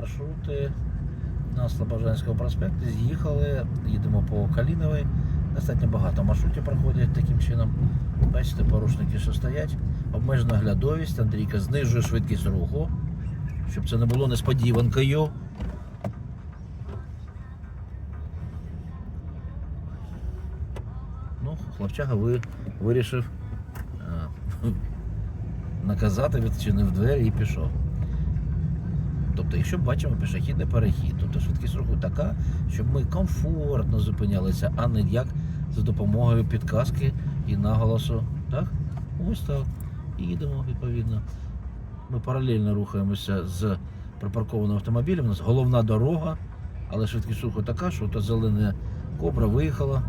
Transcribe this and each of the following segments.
маршрути на Слобожанському проспекті. З'їхали, їдемо по Каліновій. Достатньо багато маршрутів проходять таким чином. Бачите, порушники, що стоять. Обмежена глядовість. Андрійка знижує швидкість руху, щоб це не було несподіванкою. Ну, хлопчага ви вирішив а, наказати, відчинив двері і пішов. Тобто, якщо бачимо пішохідний перехід, тобто швидкість руху така, щоб ми комфортно зупинялися, а не як за допомогою підказки і наголосу. Так? Ось так. І їдемо відповідно. Ми паралельно рухаємося з припаркованим автомобілем. У нас головна дорога, але швидкість руху така, що та зелена кобра виїхала.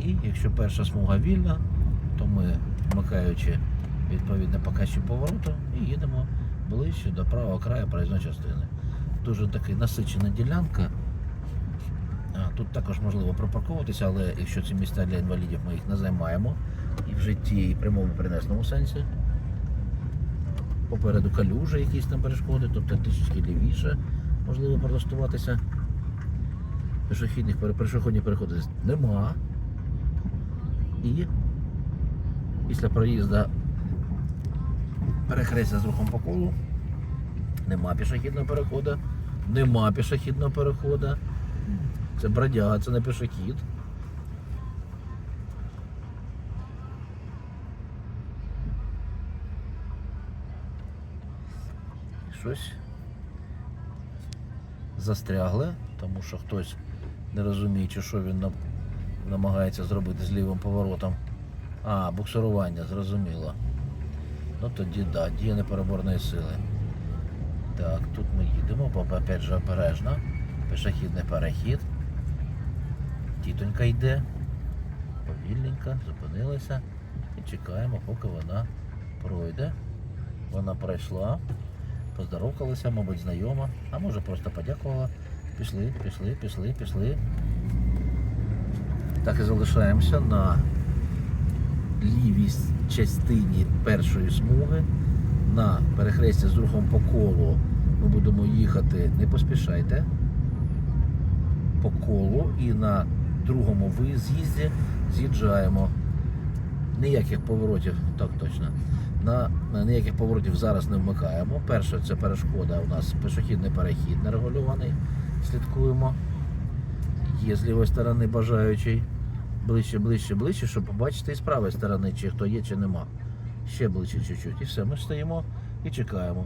І якщо перша смуга вільна, то ми, вмикаючи відповідно показчик повороту, і їдемо ближче до правого краю проїзної частини. Дуже така насичена ділянка. Тут також можливо припарковуватися, але якщо це місця для інвалідів, ми їх не займаємо і в житті, і прямому і сенсі. Попереду калюжі якісь там перешкоди, тобто трішечки лівіше можливо прилаштуватися. Пішохідних пішохідних переходів нема. І після проїзду перехрестя з рухом по колу нема пішохідного переходу, нема пішохідного переходу. Це бродяга, це не пішохід. Щось застрягли, тому що хтось не розуміючи, що він намагається зробити з лівим поворотом. А, буксирування, зрозуміло. Ну тоді да, діє непереборної сили. Так, тут ми їдемо, бо опять же обережно. Пішохідний перехід. Тітонька йде. Повільненько, зупинилася і чекаємо, поки вона пройде. Вона пройшла, поздоровкалася, мабуть, знайома, а може просто подякувала. Пішли, пішли, пішли, пішли. Так і залишаємося на лівій частині першої смуги. На перехресті з рухом по колу ми будемо їхати, не поспішайте. По колу і на другому з'їзді з'їжджаємо. Ніяких поворотів, так точно. На, на ніяких поворотів зараз не вмикаємо. Перше це перешкода у нас пішохідний перехід нерегульований. Слідкуємо. Є з лівої сторони бажаючий. Ближче, ближче, ближче, щоб побачити і з правої сторони, чи хто є, чи нема. Ще ближче чуть-чуть. І все, ми стоїмо і чекаємо.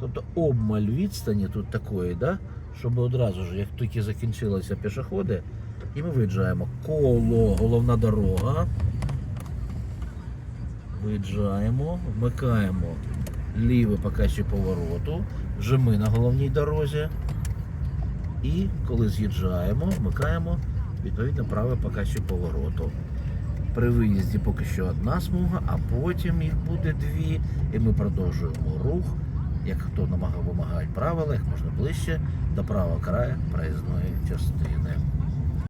Тобто обмаль відстані тут такої, да? щоб одразу ж, як тільки закінчилися пішоходи, і ми виїжджаємо. Коло, головна дорога. Виїжджаємо, вмикаємо лівий показчик повороту, вже ми на головній дорозі. І коли з'їжджаємо, вмикаємо відповідно праве поки що повороту. При виїзді поки що одна смуга, а потім їх буде дві, і ми продовжуємо рух. Як хто намагав вимагають правила, як можна ближче до правого краю проїзної частини.